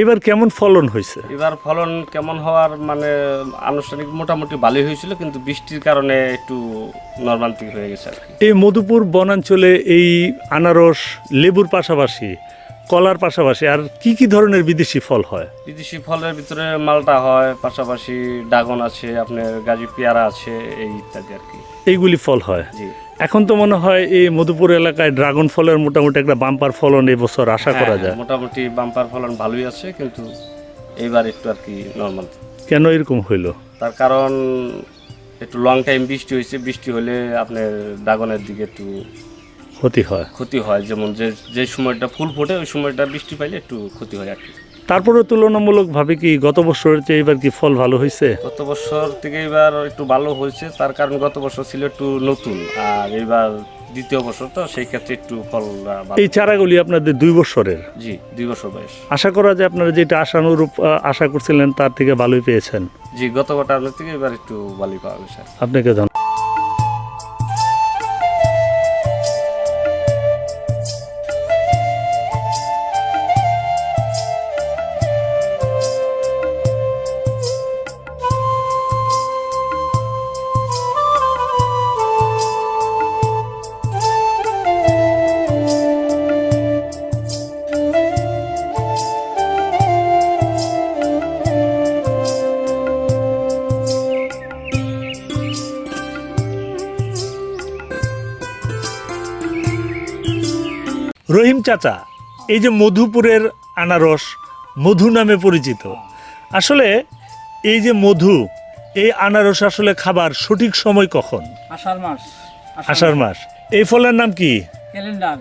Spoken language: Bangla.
এবার কেমন ফলন হয়েছে? এবার ফলন কেমন হওয়ার মানে আনুষ্ঠানিক মোটামুটি ভালোই হয়েছিল কিন্তু বৃষ্টির কারণে একটু নর্মান্তিক হয়ে গেছে আর কি। এই মধুপুর বনাঞ্চলে এই আনারস লেবুর পাশাপাশি কলার পাশাপাশি আর কি কি ধরনের বিদেশি ফল হয়? বিদেশি ফলের ভিতরে মালটা হয় পাশাপাশি ড্রাগন আছে আপনার গাজী পেয়ারা আছে এই ইত্যাদি আর কি। এইগুলি ফল হয়। জি। এখন তো মনে হয় এই মধুপুর এলাকায় ড্রাগন ফলের মোটামুটি একটা বাম্পার ফলন এবছর আশা করা হ্যাঁ, যায়। মোটামুটি বাম্পার ফলন ভালোই আছে কিন্তু এইবার একটু আর কি নর্মাল কেন এরকম হইল? তার কারণ একটু লং টাইম বৃষ্টি হয়েছে বৃষ্টি হলে আপনার ড্রাগনের দিকে একটু ক্ষতি হয়। ক্ষতি হয়। যেমন যে যে সময়টা ফুল ফোটে ওই সময়টা বৃষ্টি পাইলে একটু ক্ষতি হয় আর কি। তারপরে তুলনামূলকভাবে কি গত বছরের চেয়ে এবার কি ফল ভালো হয়েছে? গত বছর থেকে এবার একটু ভালো হয়েছে তার কারণ গত বছর ছিল একটু নতুন আর এবার দ্বিতীয় বছর তো সেই ক্ষেত্রে একটু ফল এই চারাগুলি আপনাদের দুই বছরের? জি দুই বছর বয়স। আশা করা যায় আপনারা যেটা আশানুরূপ আশা করছিলেন তার থেকে ভালোই পেয়েছেন। জি গত বছর থেকে এবার একটু ভালোই পাওয়া গেছে। আপনাকে ধন্যবাদ। রহিম চাচা এই যে মধুপুরের আনারস মধু নামে পরিচিত। আসলে এই যে মধু এই আনারস আসলে খাবার সঠিক সময় কখন? আষাঢ় মাস। আষাঢ় মাস। এই ফলের নাম কি? ক্যালেন্ডার।